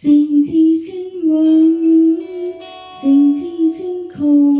สิ่งที่空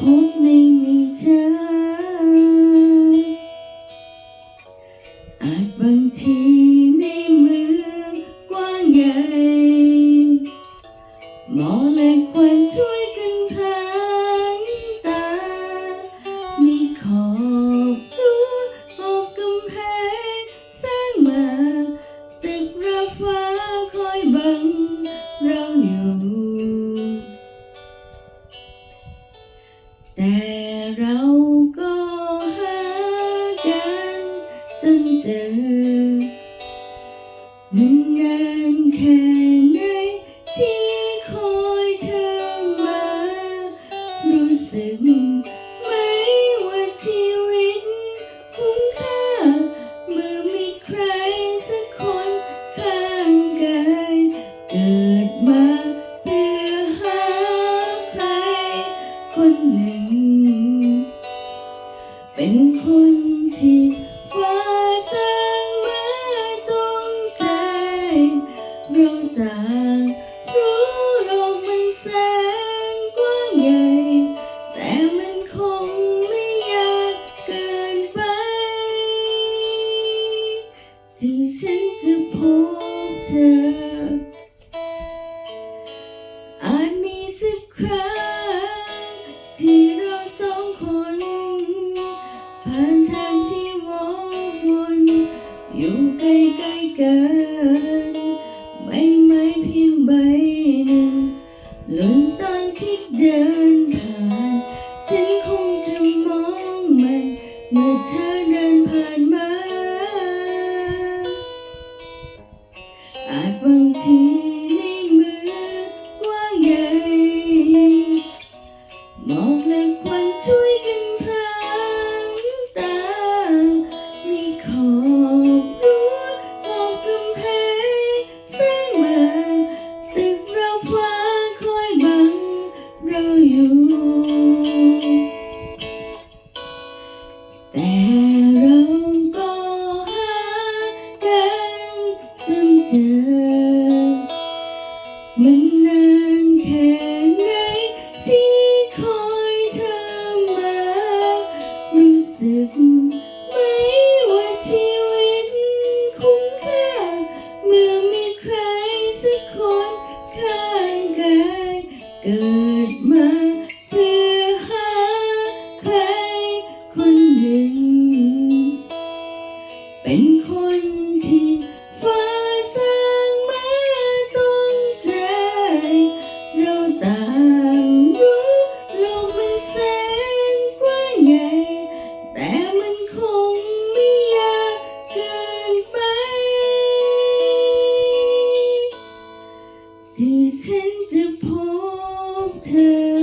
ผมไม่มีเธอ 春季 ตอนที่เดินผ่านฉันคงจะมองมันเมื่อเธอเดินผ่านมา อาจบางที แต่เราก็หากันจนเจอ Die sind die Punkte.